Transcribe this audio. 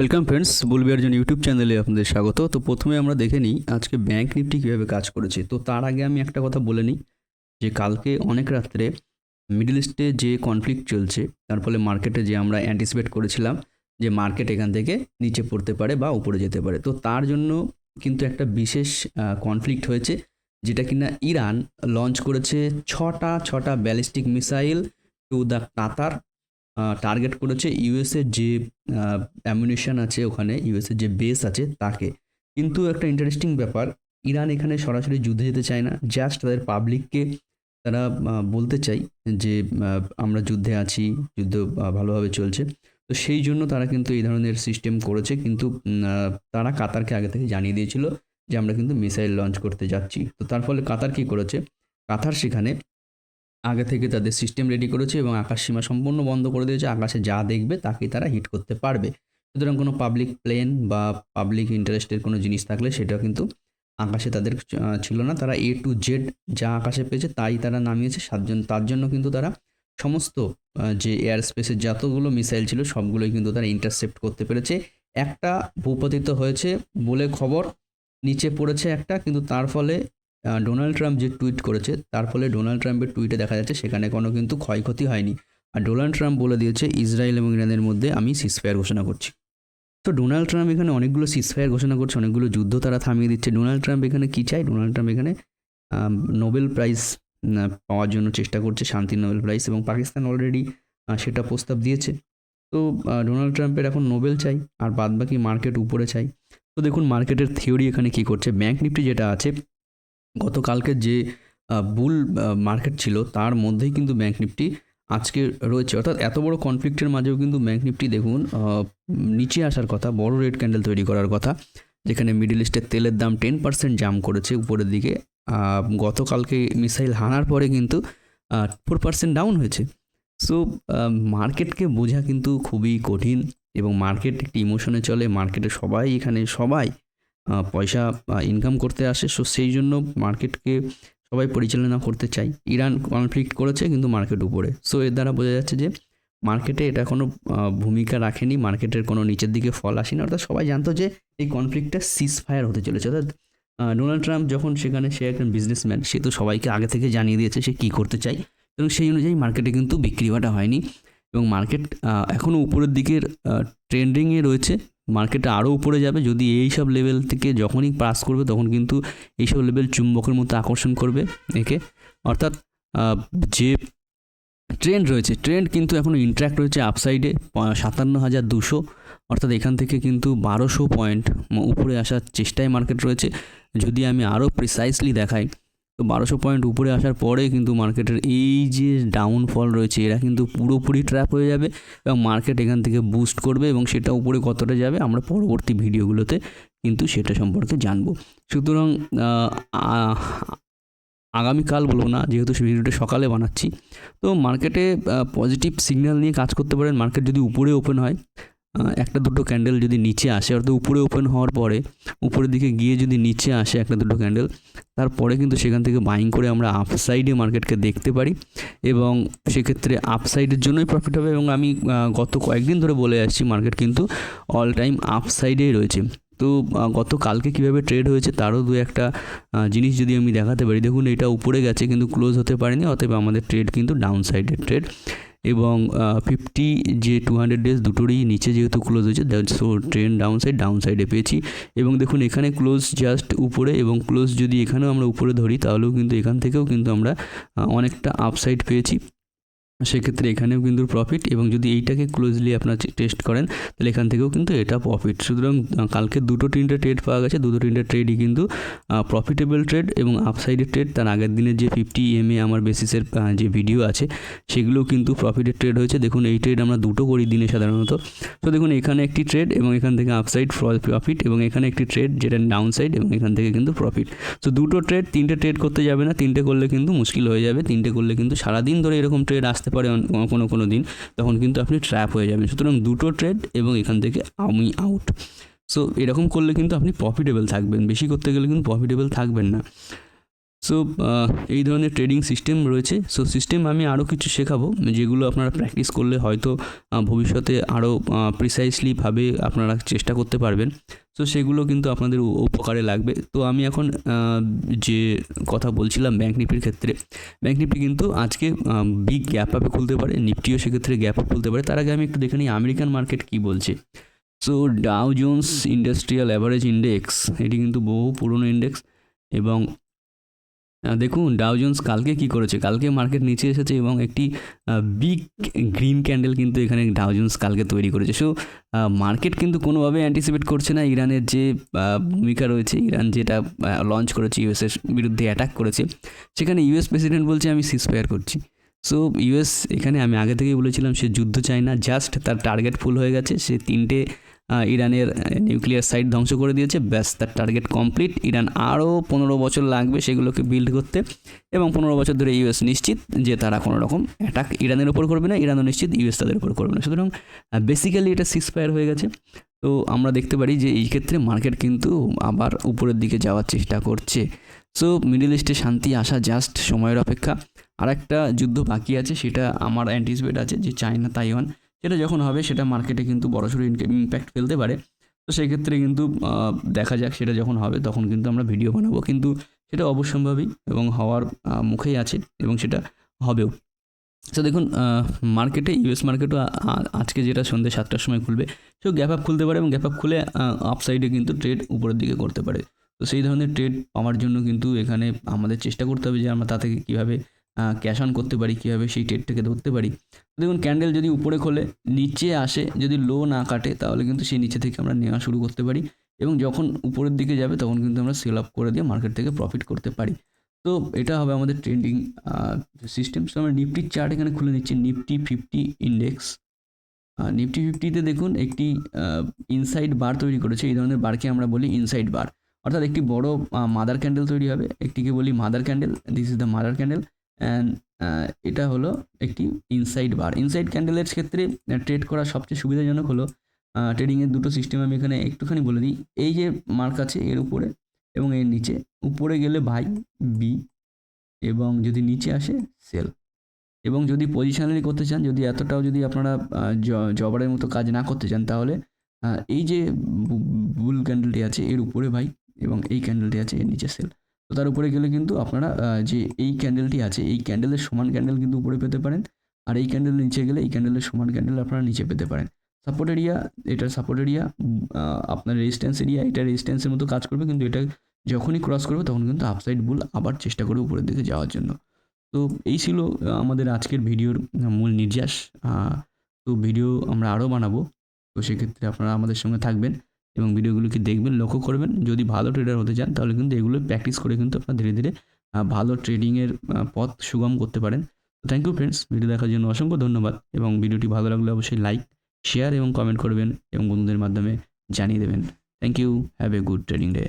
Welcome friends বুলবিয়ার জন্য YouTube চ্যানেলে আপনাদের স্বাগত। তো প্রথমে আমরা দেখে নিই আজকে ব্যাংক নিফটি কীভাবে কাজ করেছে। তো তার আগে আমি একটা কথা বলে নিই যে কালকে অনেক রাত্রে মিডল ইস্টে যে কনফ্লিক্ট চলছে, তার ফলে মার্কেটে যে আমরা অ্যান্টিসিপেট করেছিলাম যে মার্কেট এখান থেকে নিচে পড়তে পারে বা উপরে যেতে পারে। তো তার জন্য কিন্তু একটা বিশেষ কনফ্লিক্ট হয়েছে যেটা কিনা ইরান লঞ্চ করেছে ছটা ছটা ballistic missile to the Qatar target করেছে ইউএসএর যে অ্যামিউনিশন আছে ওখানে ইউএসএর যে বেস আছে তাকে। কিন্তু একটা ইন্টারেস্টিং ব্যাপার, ইরান এখানে সরাসরি যুদ্ধে যেতে চায় না। জাস্ট তাদের পাবলিককে তারা বলতে চাই যে আমরা যুদ্ধে আছি, যুদ্ধ ভালোভাবে চলছে। তো সেই জন্য তারা কিন্তু এই ধরনের সিস্টেম করেছে। কিন্তু তারা কাতারকে আগে থেকে জানিয়ে দিয়েছিল যে আমরা কিন্তু মিসাইল লঞ্চ করতে যাচ্ছি। তো তার ফলে কাতার কি করেছে? কাতার সেখানে আগে থেকে তাদের সিস্টেম রেডি করেছে এবং আকাশ সীমা সম্পূর্ণ বন্ধ করে দিয়েছে। আকাশে যা দেখবে তাকেই তারা হিট করতে পারবে। সুতরাং কোনো পাবলিক প্লেন বা পাবলিক ইন্টারেস্টের কোনো জিনিস থাকলে সেটা কিন্তু আকাশে তাদের ছিল না। তারা এ টু জেড যা আকাশে পেয়েছে তাই তারা নামিয়েছে। সাতজন তার জন্য কিন্তু তারা সমস্ত যে এয়ার স্পেসের যতগুলো মিসাইল ছিল সবগুলোই কিন্তু তারা ইন্টারসেপ্ট করতে পেরেছে। একটা ভূপতিত হয়েছে বলে খবর, নিচে পড়েছে একটা, কিন্তু তার ফলে ডোনাল্ড ট্রাম্প যে টুইট করেছে, তার ফলে ডোনাল্ড ট্রাম্পের টুইটে দেখা যাচ্ছে সেখানে কোনো কিন্তু ক্ষয়ক্ষতি হয়নি। আর ডোনাল্ড ট্রাম্প বলে দিয়েছে, ইসরায়েল এবং ইরানের মধ্যে আমি সিসফায়ার ঘোষণা করছি। তো ডোনাল্ড ট্রাম্প এখানে অনেকগুলো সিসফায়ার ঘোষণা করছে, অনেকগুলো যুদ্ধ তারা থামিয়ে দিচ্ছে। ডোনাল্ড ট্রাম্প এখানে কী চায়? ডোনাল্ড ট্রাম্প এখানে নোবেল প্রাইজ পাওয়ার জন্য চেষ্টা করছে, শান্তি নোবেল প্রাইজ এবং পাকিস্তান অলরেডি সেটা প্রস্তাব দিয়েছে। তো ডোনাল্ড ট্রাম্পের এখন নোবেল চাই, আর বাদবাকি মার্কেট উপরে চাই। তো দেখুন, মার্কেটের থিওরি এখানে কী করছে? ব্যাঙ্ক নিফটি যেটা আছে গতকালকে যে বুল মার্কেট ছিল তার মধ্যেই কিন্তু ব্যাংক নিফটি আজকে রয়েছে। অর্থাৎ এত বড় কনফ্লিক্টের মাঝেও কিন্তু ব্যাঙ্ক নিফটি দেখুন নিচে আসার কথা, বড় রেড ক্যান্ডেল তৈরি করার কথা, যেখানে মিডিল ইস্টের তেলের দাম টেন পার্সেন্ট জাম করেছে উপরের দিকে। গতকালকে মিসাইল হানার পরে কিন্তু ফোর পার্সেন্ট ডাউন হয়েছে। সো মার্কেটকে বোঝা কিন্তু খুবই কঠিন এবং মার্কেট একটি ইমোশনে চলে, মার্কেটে সবাই এখানে সবাই পয়সা ইনকাম করতে আসে সো সেই জন্য মার্কেটকে সবাই পরিচালনা করতে চাই ইরান কনফ্লিক্ট করেছে, কিন্তু মার্কেট উপরে। সো এর দ্বারা বোঝা যাচ্ছে যে মার্কেটে এটা কোনো ভূমিকা রাখেনি মার্কেটের কোনো নিচের দিকে ফল আসেনি। অর্থাৎ সবাই জানতো যে এই কনফ্লিক্টটা সিজ ফায়ার হতে চলেছে। অর্থাৎ ডোনাল্ড ট্রাম্প যখন সেখানে সে একজন বিজনেসম্যান সে তো সবাইকে আগে থেকে জানিয়ে দিয়েছে সে কী করতে চায়। এবং সেই অনুযায়ী মার্কেটে কিন্তু বিক্রি হওয়াটা হয়নি। এবং মার্কেট এখনও উপরের দিকের ট্রেন্ডিংয়ে রয়েছে। মার্কেটে আরও উপরে যাবে। যদি এই সব লেভেল থেকে যখনই পাস করবে, তখন কিন্তু এইসব লেভেল চুম্বকের মতো আকর্ষণ করবে একে। অর্থাৎ যে ট্রেন্ড রয়েছে ট্রেন্ড কিন্তু এখনও ইন্ট্র্যাক্ট রয়েছে আপসাইডে সাতান্ন হাজার দুশো। অর্থাৎ এখান থেকে কিন্তু বারোশো পয়েন্ট উপরে আসার চেষ্টায় মার্কেট রয়েছে। যদি আমি আরও প্রিসাইসলি দেখাই তো বারোশো পয়েন্ট উপরে আসার পরে কিন্তু মার্কেটের এই যে ডাউনফল রয়েছে, এরা কিন্তু পুরোপুরি ট্র্যাপ হয়ে যাবে এবং মার্কেট এখান থেকে বুস্ট করবে এবং সেটা উপরে কতটা যাবে আমরা পরবর্তী ভিডিওগুলোতে কিন্তু সেটা সম্পর্কে জানব। সুতরাং আগামীকাল বলব না, যেহেতু ভিডিওটা সকালে বানাচ্ছি, তো মার্কেটে পজিটিভ সিগন্যাল নিয়ে কাজ করতে পারেন। মার্কেট যদি উপরে ওপেন হয় একটা দুটো ক্যান্ডেল যদি নিচে আসে, অর্থাৎ উপরে ওপেন হওয়ার পরে, উপরের দিকে গিয়ে যদি নিচে আসে একটা দুটো ক্যান্ডেল তারপরে কিন্তু সেখান থেকে বাইং করে আমরা আপসাইডে মার্কেটকে দেখতে পারি এবং সেক্ষেত্রে আপসাইডের জন্যই প্রফিট হবে এবং আমি গত কয়েকদিন ধরে বলে আসছি মার্কেট কিন্তু অল টাইম আপসাইডেই রয়েছে। তো গত কালকে কীভাবে ট্রেড হয়েছে তারও দু একটা জিনিস যদি আমি দেখাতে পারি। দেখুন, এটা উপরে গেছে কিন্তু ক্লোজ হতে পারেনি, অতএব আমাদের ট্রেড কিন্তু ডাউন সাইডের ট্রেড এবং ফিফটি যে টু হান্ড্রেড ডেজ দুটোরই নিচে যেহেতু ক্লোজ হয়েছে so trend down side down সাইডে পেয়েছি। এবং দেখুন, এখানে ক্লোজ জাস্ট উপরে এবং ক্লোজ যদি এখানেও আমরা উপরে ধরি, তাহলেও কিন্তু এখান থেকেও কিন্তু আমরা অনেকটা আপসাইড পেয়েছি। সেক্ষেত্রে এখানেও কিন্তু প্রফিট এবং যদি এইটাকে ক্লোজলি আপনার টেস্ট করেন, তাহলে এখান থেকেও কিন্তু এটা প্রফিট সুতরাং কালকে দুটো তিনটে ট্রেড পাওয়া গেছে, দুটো তিনটে ট্রেডই কিন্তু প্রফিটেবল ট্রেড এবং আপসাইডের ট্রেড তার আগের দিনের যে ফিফটি এমএ আমার বেসিসের যে ভিডিও আছে, সেগুলোও কিন্তু প্রফিটের ট্রেড হয়েছে। দেখুন, এই ট্রেড আমরা দুটো করি দিনে সাধারণত। তো দেখুন, এখানে একটি ট্রেড এবং এখান থেকে আপসাইড প্রফিট এবং এখানে একটি ট্রেড যেটা ডাউন সাইড এবং এখান থেকে কিন্তু প্রফিট তো দুটো ট্রেড তিনটে ট্রেড করতে যাবে না, তিনটে করলে কিন্তু মুশকিল হয়ে যাবে। তিনটে করলে কিন্তু সারাদিন ধরে এরকম ট্রেড আসতে পারে কোনো কোনো দিন, তখন কিন্তু আপনি ট্র্যাপ হয়ে যাবেন। সুতরাং দুটো ট্রেড এবং এখান থেকে আমি আউট সো এরকম করলে কিন্তু আপনি প্রফিটেবল থাকবেন। বেশি করতে গেলে কিন্তু প্রফিটেবল থাকবেন না। সো এই ধরনের ট্রেডিং সিস্টেম রয়েছে। সো সিস্টেম আমি আরও কিছু শেখাবো, যেগুলো আপনারা প্র্যাকটিস করলে হয়তো ভবিষ্যতে আরও প্রিসাইসলিভাবে আপনারা চেষ্টা করতে পারবেন। সো সেগুলো কিন্তু আপনাদের উপকারে লাগবে। তো আমি এখন যে কথা বলছিলাম ব্যাঙ্ক নিফটির ক্ষেত্রে ব্যাঙ্ক নিফটি কিন্তু আজকে বিগ গ্যাপ আপে খুলতে পারে নিফটিও সেক্ষেত্রে গ্যাপ আপ খুলতে পারে। তার আগে আমি একটু দেখে নিই আমেরিকান মার্কেট কী বলছে। So Dow Jones industrial average index এটি কিন্তু বহু পুরনো ইন্ডেক্স এবং দেখুন ডাউ জোন্স কালকে কি করেছে? কালকে মার্কেট নিচে এসেছে এবং একটি বিগ গ্রিন ক্যান্ডেল কিন্তু এখানে ডাউ জোন্স কালকে তৈরি করেছে। সো মার্কেট কিন্তু কোনোভাবে অ্যান্টিসিপেট করছে না। ইরানের যে ভূমিকা রয়েছে, ইরান যেটা লঞ্চ করেছে ইউএসের বিরুদ্ধে অ্যাটাক করেছে, সেখানে ইউএস প্রেসিডেন্ট বলছে, আমি সিজফায়ার করছি। সো ইউএস এখানে আমি আগে থেকেই বলেছিলাম, সে যুদ্ধ চায় না। জাস্ট তার টার্গেট ফুল হয়ে গেছে। সে তিনটে ইরানের নিউক্লিয়ার সাইট ধ্বংস করে দিয়েছে। ব্যাস, তার টার্গেট কমপ্লিট ইরান আরও পনেরো বছর লাগবে সেগুলোকে বিল্ড করতে এবং পনেরো বছর ধরে ইউএস নিশ্চিত যে তারা কোনো রকম অ্যাটাক ইরানের ওপর করবে না। ইরানও নিশ্চিত ইউএস তাদের উপর করবে না। সুতরাং বেসিক্যালি এটা সিক্সপায়ার হয়ে গেছে। তো আমরা দেখতে পারি যে এই ক্ষেত্রে মার্কেট কিন্তু আবার উপরের দিকে যাওয়ার চেষ্টা করছে। সো মিডল ইস্টে শান্তি আসা জাস্ট সময়ের অপেক্ষা। আর একটা যুদ্ধ বাকি আছে, সেটা আমার অ্যান্টিসিপেট আছে যে চায়না তাইওয়ান সেটা যখন হবে, সেটা মার্কেটে কিন্তু বড়সড় ইম্প্যাক্ট ফেলতে পারে। তো সেই ক্ষেত্রে কিন্তু দেখা যাক সেটা যখন হবে, তখন কিন্তু আমরা ভিডিও বানাবো। কিন্তু সেটা অবশ্যম্ভাবী এবং হওয়ার মুখেই আছে এবং সেটা হবেও। তো দেখুন মার্কেটে ইউএস মার্কেটও আজকে যেটা সন্ধ্যে সাতটার সময় খুলবে, সেও গ্যাপ আপ খুলতে পারে এবং গ্যাপ আপ খুলে আপসাইডে কিন্তু ট্রেড উপরের দিকে করতে পারে। তো সেই ধরনের ট্রেড পাওয়ার জন্য কিন্তু এখানে আমাদের চেষ্টা করতে হবে যে আমরা তা থেকে কীভাবে ক্যাশ অন করতে পারি, কীভাবে সেই ট্রেডটাকে ধরতে পারি। দেখুন ক্যান্ডেল যদি উপরে খোলে, নিচে আসে, যদি লো না কাটে, তাহলে কিন্তু সেই নিচে থেকে আমরা নেওয়া শুরু করতে পারি এবং যখন উপরের দিকে যাবে, তখন কিন্তু আমরা সেল আপ করে দিয়ে মার্কেট থেকে প্রফিট করতে পারি। তো এটা হবে আমাদের ট্রেন্ডিং সিস্টেম সো আমরা নিফটির চার্ট এখানে খুলে নিচ্ছি নিফটি ফিফটি ইন্ডেক্স নিফটি ফিফটিতে দেখুন, একটি ইনসাইড বার তৈরি করেছে। এই ধরনের বারকে আমরা বলি ইনসাইড বার অর্থাৎ একটি বড় মাদার ক্যান্ডেল তৈরি হবে। একটিকে বলি mother candle this is the mother candle and এটা হলো একটি ইনসাইড বার ইনসাইড ক্যান্ডেলের ক্ষেত্রে ট্রেড করা সবচেয়ে সুবিধাজনক হলো ট্রেডিংয়ের দুটো সিস্টেম আমি এখানে একটুখানি বলে দিই। এই যে মার্ক আছে এর উপরে এবং এর নিচে। উপরে গেলে ভাই বি এবং যদি নিচে আসে সেল এবং যদি পজিশনালি করতে চান, যদি এতটাও যদি আপনারা জবারের মতো কাজ না করতে চান, তাহলে এই যে বুল ক্যান্ডেলটি আছে এর উপরে ভাই এবং এই ক্যান্ডেলটি আছে এর নিচে সেল তো তার উপরে গেলে কিন্তু আপনারা যে এই ক্যান্ডেলটি আছে, এই ক্যান্ডেলের সমান ক্যান্ডেল কিন্তু উপরে পেতে পারেন। আর এই ক্যান্ডেল নিচে গেলে এই ক্যান্ডেলের সমান ক্যান্ডেল আপনারা নিচে পেতে পারেন। সাপোর্ট এরিয়া এটার সাপোর্ট এরিয়া আপনার রেজিস্ট্যান্স এরিয়া এটা রেজিস্ট্যান্সের মতো কাজ করবে, কিন্তু এটা যখনই ক্রস করবে, তখন কিন্তু আপসাইড বুল আবার চেষ্টা করবে উপরের দিকে যাওয়ার জন্য। তো এই ছিল আমাদের আজকের ভিডিওর মূল নির্যাস। তো ভিডিও আমরা আরও বানাবো। তো সেক্ষেত্রে আপনারা আমাদের সঙ্গে থাকবেন। এবং ভিডিওগুলোকে দেখবেন, লক্ষ্য করবেন, যদি ভালো ট্রেডার হতে চান, তাহলে কিন্তু এগুলো প্র্যাকটিস করে কিন্তু আপনার ধীরে ধীরে ভালো ট্রেডিংয়ের পথ সুগম করতে পারেন। থ্যাংক ইউ ফ্রেন্ডস ভিডিও দেখার জন্য অসংখ্য ধন্যবাদ এবং ভিডিওটি ভালো লাগলে অবশ্যই লাইক শেয়ার এবং কমেন্ট করবেন এবং বন্ধুদের মাধ্যমে জানিয়ে দেবেন। Thank you have a good trading day